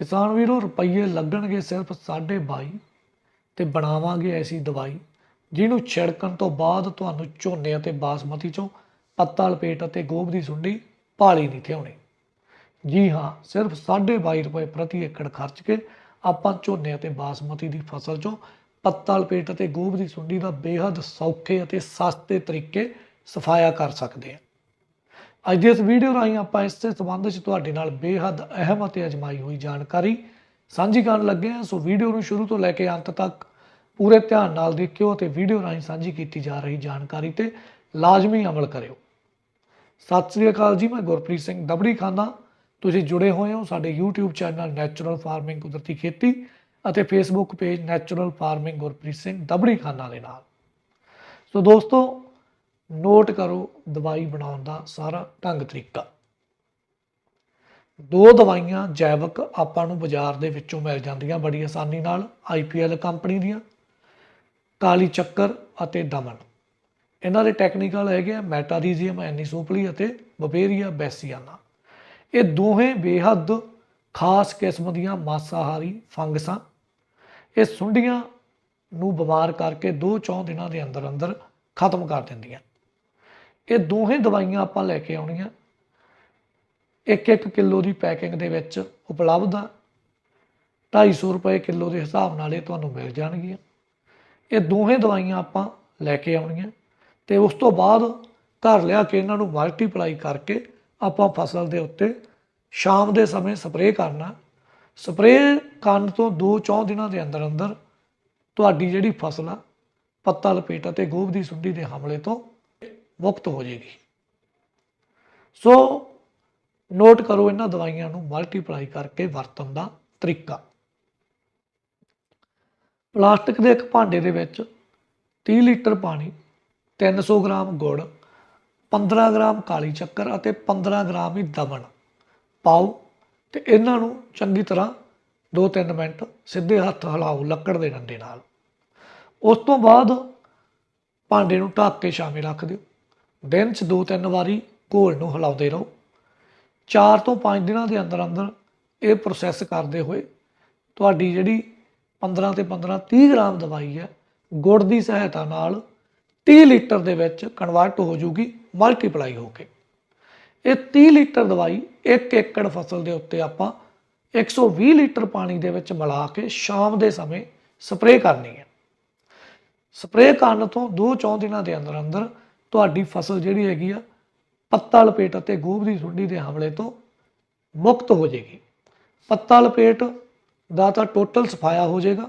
ਕਿਸਾਨ ਵੀਰੋ, ਰੁਪਈਏ ਲੱਗਣਗੇ ਸਿਰਫ 22.5 ਤੇ ਬਣਾਵਾਂਗੇ ਐਸੀ ਦਵਾਈ, ਜਿਹਨੂੰ ਛਿੜਕਣ ਤੋਂ ਬਾਅਦ ਤੁਹਾਨੂੰ ਝੋਨੇ ਅਤੇ ਬਾਸਮਤੀ ਚੋਂ ਪੱਤਾ, ਲਪੇਟ ਅਤੇ ਗੋਭ ਦੀ ਸੁੰਡੀ ਪਾਲੀ ਨਹੀਂ ਥਿਆਉਣੀ ਜੀ ਹਾਂ, ਸਿਰਫ 22.5 ਰੁਪਏ ਪ੍ਰਤੀ ਏਕੜ ਖਰਚ ਕੇ ਆਪਾਂ ਝੋਨੇ ਅਤੇ ਬਾਸਮਤੀ ਦੀ ਫਸਲ ਚੋਂ ਪੱਤਾ, ਲਪੇਟ ਅਤੇ ਗੋਭ ਦੀ ਸੁੰਡੀ ਦਾ ਬੇਹੱਦ ਸੌਖੇ ਅਤੇ ਸਸਤੇ ਤਰੀਕੇ ਸਫਾਇਆ ਕਰ ਸਕਦੇ ਹਾਂ। ਅੱਜ ਦੀ ਇਸ ਵੀਡੀਓ ਰਾਹੀਂ ਆਪਾਂ ਇਸ ਦੇ ਸੰਬੰਧ ਵਿੱਚ ਤੁਹਾਡੇ ਨਾਲ ਬੇਹੱਦ ਅਹਿਮ ਅਤੇ ਅਜਮਾਈ ਹੋਈ ਜਾਣਕਾਰੀ ਸਾਂਝੀ ਕਰਨ ਲੱਗੇ ਹਾਂ। ਸੋ ਵੀਡੀਓ ਨੂੰ ਸ਼ੁਰੂ ਤੋਂ ਲੈ ਕੇ ਅੰਤ ਤੱਕ ਪੂਰੇ ਧਿਆਨ ਨਾਲ ਦੇਖਿਓ ਅਤੇ ਵੀਡੀਓ ਰਾਹੀਂ ਸਾਂਝੀ ਕੀਤੀ ਜਾ ਰਹੀ ਜਾਣਕਾਰੀ ਤੇ ਲਾਜ਼ਮੀ ਅਮਲ ਕਰਿਓ। ਸਤਿ ਸ੍ਰੀ ਅਕਾਲ ਜੀ, ਮੈਂ ਗੁਰਪ੍ਰੀਤ ਸਿੰਘ ਦਬੜੀ ਖਾਨਾ। ਤੁਸੀਂ ਜੁੜੇ ਹੋਏ ਹੋ ਸਾਡੇ YouTube ਚੈਨਲ ਨੈਚੁਰਲ ਫਾਰਮਿੰਗ ਕੁਦਰਤੀ ਖੇਤੀ ਅਤੇ Facebook page natural farming Gurpreet Singh Dabri Khana ਦੇ ਨਾਲ। ਸੋ ਦੋਸਤੋ ਨੋਟ ਕਰੋ ਦਵਾਈ ਬਣਾਉਣ ਦਾ ਸਾਰਾ ਢੰਗ ਤਰੀਕਾ। ਦੋ ਦਵਾਈਆਂ ਜੈਵਿਕ ਆਪਾਂ ਨੂੰ ਬਾਜ਼ਾਰ ਦੇ ਵਿੱਚੋਂ ਮਿਲ ਜਾਂਦੀਆਂ ਬੜੀ ਆਸਾਨੀ ਨਾਲ IPL ਕੰਪਨੀ ਦੀਆਂ, ਕਾਲੀ ਚੱਕਰ ਅਤੇ ਦਮਨ। ਇਹਨਾਂ ਦੇ ਟੈਕਨੀਕਲ ਹੈਗੇ ਆ ਮੈਟਾਰੀਜ਼ੀਅਮ ਐਨੀਸੋਪਲੀ ਅਤੇ ਬਵੇਰੀਆ ਬੈਸੀਆਨਾ। ਇਹ ਦੋਹੇ ਬੇਹੱਦ ਖਾਸ ਕਿਸਮ ਦੀਆਂ ਮਾਸਾਹਾਰੀ ਫੰਗਸਾਂ। ਇਹ ਸੁੰਡੀਆਂ ਨੂੰ ਬਿਮਾਰ ਕਰਕੇ 2-4 ਦਿਨਾਂ ਦੇ ਅੰਦਰ ਅੰਦਰ ਖਤਮ ਕਰ ਦਿੰਦੀਆਂ। ਇਹ ਦੋਹੇ ਦਵਾਈਆਂ ਆਪਾਂ ਲੈ ਕੇ ਆਉਣੀਆਂ। 1-1 ਕਿਲੋ ਦੀ ਪੈਕਿੰਗ ਦੇ ਵਿੱਚ ਉਪਲਬਧ ਆ। 250 ਰੁਪਏ ਕਿਲੋ ਦੇ ਹਿਸਾਬ ਨਾਲ ਇਹ ਤੁਹਾਨੂੰ ਮਿਲ ਜਾਣਗੀਆਂ। ਇਹ ਦੋਹੇ ਦਵਾਈਆਂ ਆਪਾਂ ਲੈ ਕੇ ਆਉਣੀਆਂ। ਤੇ ਉਸ ਤੋਂ ਬਾਅਦ ਘਰ ਲਿਆ ਕੇ ਇਹਨਾਂ ਨੂੰ ਮਲਟੀਪਲਾਈ ਕਰਕੇ ਆਪਾਂ ਫਸਲ ਦੇ ਉੱਤੇ ਸ਼ਾਮ ਦੇ ਸਮੇਂ ਸਪਰੇਅ ਕਰਨਾ। ਸਪਰੇਅ ਕਰਨ ਤੋਂ 2-4 ਦਿਨਾਂ ਦੇ ਅੰਦਰ ਅੰਦਰ ਤੁਹਾਡੀ ਜਿਹੜੀ ਫਸਲ ਆ ਪੱਤਾ ਲਪੇਟ ਅਤੇ ਗੋਭ ਦੀ ਸੁੰਡੀ ਦੇ ਹਮਲੇ ਤੋਂ ਮੁਕਤ ਹੋ ਜਾਏਗੀ ਸੋ ਨੋਟ ਕਰੋ ਇਹਨਾਂ ਦਵਾਈਆਂ ਨੂੰ ਮਲਟੀਪਲਾਈ ਕਰਕੇ ਵਰਤਣ ਦਾ ਤਰੀਕਾ। ਪਲਾਸਟਿਕ ਦੇ ਇੱਕ ਭਾਂਡੇ ਦੇ ਵਿੱਚ 30 ਲੀਟਰ ਪਾਣੀ 300 ਗ੍ਰਾਮ ਗੁੜ 15 ਗ੍ਰਾਮ ਕਾਲੀ ਚੱਕਰ ਅਤੇ 15 ਗ੍ਰਾਮ ਹੀ ਦਮਨ ਪਾਓ ਤੇ ਇਹਨਾਂ ਨੂੰ ਚੰਗੀ ਤਰ੍ਹਾਂ 2-3 ਮਿੰਟ ਸਿੱਧੇ ਹੱਥ ਹਿਲਾਓ ਲੱਕੜ ਦੇ ਡੰਡੇ ਨਾਲ। ਉਸ ਤੋਂ ਬਾਅਦ ਭਾਂਡੇ ਨੂੰ ਢੱਕ ਕੇ ਛਾਵੇਂ ਰੱਖ ਦਿਓ। ਦਿਨ 'ਚ 2-3 ਵਾਰੀ ਘੋਲ ਨੂੰ ਹਿਲਾਉਂਦੇ ਰਹੋ। 4 ਤੋਂ 5 ਦਿਨਾਂ ਦੇ ਅੰਦਰ ਅੰਦਰ ਇਹ ਪ੍ਰੋਸੈਸ ਕਰਦੇ ਹੋਏ ਤੁਹਾਡੀ ਜਿਹੜੀ 15 ਤੇ 15 30 ਗ੍ਰਾਮ ਦਵਾਈ ਹੈ, ਗੁੜ ਦੀ ਸਹਾਇਤਾ ਨਾਲ 30 ਲੀਟਰ ਦੇ ਵਿੱਚ ਕਨਵਰਟ ਹੋ ਜੂਗੀ ਮਲਟੀਪਲਾਈ ਹੋ ਕੇ। ਇਹ 30 ਲੀਟਰ ਦਵਾਈ 1 ਏਕੜ ਫਸਲ ਦੇ ਉੱਤੇ ਆਪਾਂ 120 ਲੀਟਰ ਪਾਣੀ ਦੇ ਵਿੱਚ ਮਿਲਾ ਕੇ ਸ਼ਾਮ ਦੇ ਸਮੇਂ ਸਪਰੇਅ ਕਰਨੀ ਹੈ। ਸਪਰੇਅ ਕਰਨ ਤੋਂ 2-4 ਦਿਨਾਂ ਦੇ ਅੰਦਰ ਅੰਦਰ ਤੁਹਾਡੀ ਫਸਲ ਜਿਹੜੀ ਹੈਗੀ ਆ ਪੱਤਾ ਲਪੇਟ ਅਤੇ ਗੋਭ ਦੀ ਸੁੰਡੀ ਦੇ ਹਮਲੇ ਤੋਂ ਮੁਕਤ ਹੋ ਜਾਏਗੀ। ਪੱਤਾ ਲਪੇਟ ਦਾ ਤਾਂ ਟੋਟਲ ਸਫਾਇਆ ਹੋ ਜਾਏਗਾ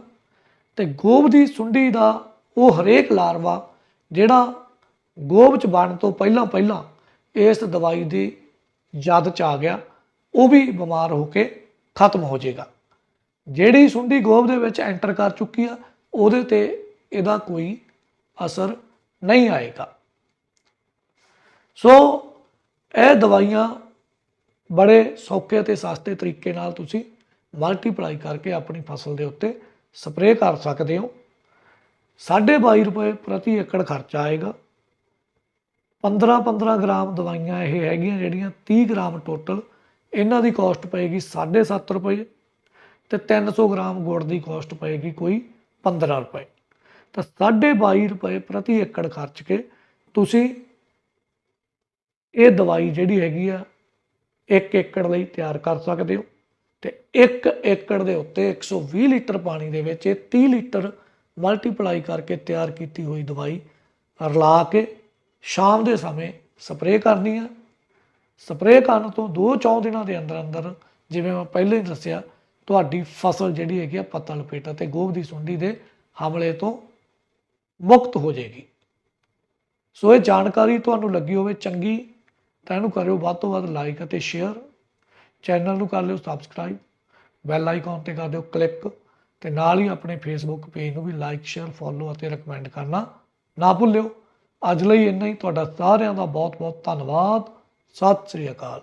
ਤੇ ਗੋਭ ਦੀ ਸੁੰਡੀ ਦਾ ਉਹ ਹਰੇਕ ਲਾਰਵਾ ਜਿਹੜਾ ਗੋਭ ਚ ਬਣਨ ਤੋਂ ਪਹਿਲਾਂ ਪਹਿਲਾਂ ਇਸ ਦਵਾਈ ਦੀ ਜਦ ਚ ਆ ਗਿਆ, ਉਹ ਵੀ ਬਿਮਾਰ ਹੋ ਕੇ ਖਤਮ ਹੋ ਜਾਏਗਾ। ਜਿਹੜੀ ਸੁੰਡੀ ਗੋਭ ਦੇ ਵਿੱਚ ਐਂਟਰ ਕਰ ਚੁੱਕੀ ਆ, ਉਹਦੇ ਤੇ ਇਹਦਾ ਕੋਈ ਅਸਰ ਨਹੀਂ ਆਏਗਾ। ਸੋ ਇਹ ਦਵਾਈਆਂ ਬੜੇ ਸੌਖੇ ਅਤੇ ਸਸਤੇ ਤਰੀਕੇ ਨਾਲ ਤੁਸੀਂ ਮਲਟੀਪਲਾਈ ਕਰਕੇ ਆਪਣੀ ਫਸਲ ਦੇ ਉੱਤੇ ਸਪਰੇਅ ਕਰ ਸਕਦੇ ਹੋ। 22.5 ਰੁਪਏ ਪ੍ਰਤੀ ਏਕੜ ਖਰਚਾ ਆਏਗਾ। 15-15 ਗ੍ਰਾਮ ਦਵਾਈਆਂ ਇਹ ਹੈਗੀਆਂ ਜਿਹੜੀਆਂ 30 ਗ੍ਰਾਮ ਟੋਟਲ ਇਹਨਾਂ ਦੀ ਕਾਸਟ ਪਏਗੀ 7.5 ਰੁਪਏ ਤੇ 300 ਗ੍ਰਾਮ ਗੁੜ ਦੀ ਕਾਸਟ ਪਏਗੀ ਕੋਈ 15 ਰੁਪਏ। ਤਾਂ 22.5 ਰੁਪਏ ਪ੍ਰਤੀ ਏਕੜ ਖਰਚ ਕੇ ਤੁਸੀਂ ਇਹ ਦਵਾਈ ਜਿਹੜੀ ਹੈਗੀ ਆ 1 ਏਕੜ ਲਈ ਤਿਆਰ ਕਰ ਸਕਦੇ ਹੋ। ਤੇ 1 ਏਕੜ ਦੇ ਉੱਤੇ 120 ਲੀਟਰ ਪਾਣੀ ਦੇ ਵਿੱਚ ਇਹ 30 ਲੀਟਰ ਮਲਟੀਪਲਾਈ ਕਰਕੇ ਤਿਆਰ ਕੀਤੀ ਹੋਈ ਦਵਾਈ ਰਲਾ ਕੇ ਸ਼ਾਮ ਦੇ ਸਮੇਂ ਸਪਰੇਅ ਕਰਨੀ ਆ। ਸਪਰੇਅ ਕਰਨ ਤੋਂ 2-4 ਦਿਨਾਂ ਦੇ ਅੰਦਰ ਅੰਦਰ, ਜਿਵੇਂ ਮੈਂ ਪਹਿਲਾਂ ਹੀ ਦੱਸਿਆ, ਤੁਹਾਡੀ ਫਸਲ ਜਿਹੜੀ ਹੈਗੀ ਆ ਪੱਤਾ ਲਪੇਟਾ ਤੇ ਗੋਭ ਦੀ ਸੁੰਡੀ ਦੇ ਹਮਲੇ ਤੋਂ ਮੁਕਤ ਹੋ ਜਾਏਗੀ। ਸੋ ਇਹ ਜਾਣਕਾਰੀ ਤੁਹਾਨੂੰ ਲੱਗੀ ਹੋਵੇ ਚੰਗੀ ਤਾਂ ਇਹਨੂੰ ਕਰਿਓ ਵੱਧ ਤੋਂ ਵੱਧ ਲਾਈਕ ਅਤੇ ਸ਼ੇਅਰ ਚੈਨਲ ਨੂੰ ਕਰ ਲਿਓ ਸਬਸਕ੍ਰਾਈਬ ਬੈਲ ਆਈਕਨ ਤੇ ਕਰ ਦਿਓ ਕਲਿੱਕ ਤੇ ਨਾਲ ਹੀ ਆਪਣੇ ਫੇਸਬੁੱਕ ਪੇਜ ਨੂੰ ਵੀ ਲਾਈਕ ਸ਼ੇਅਰ ਫੋਲੋ ਅਤੇ ਰეკਮੈਂਡ ਕਰਨਾ ਨਾ ਭੁੱਲਿਓ। ਅੱਜ ਲਈ ਇੰਨਾ ਹੀ। ਤੁਹਾਡਾ ਸਾਰਿਆਂ ਦਾ ਬਹੁਤ ਬਹੁਤ ਧੰਨਵਾਦ। ਸਤਿ ਸ੍ਰੀ ਅਕਾਲ।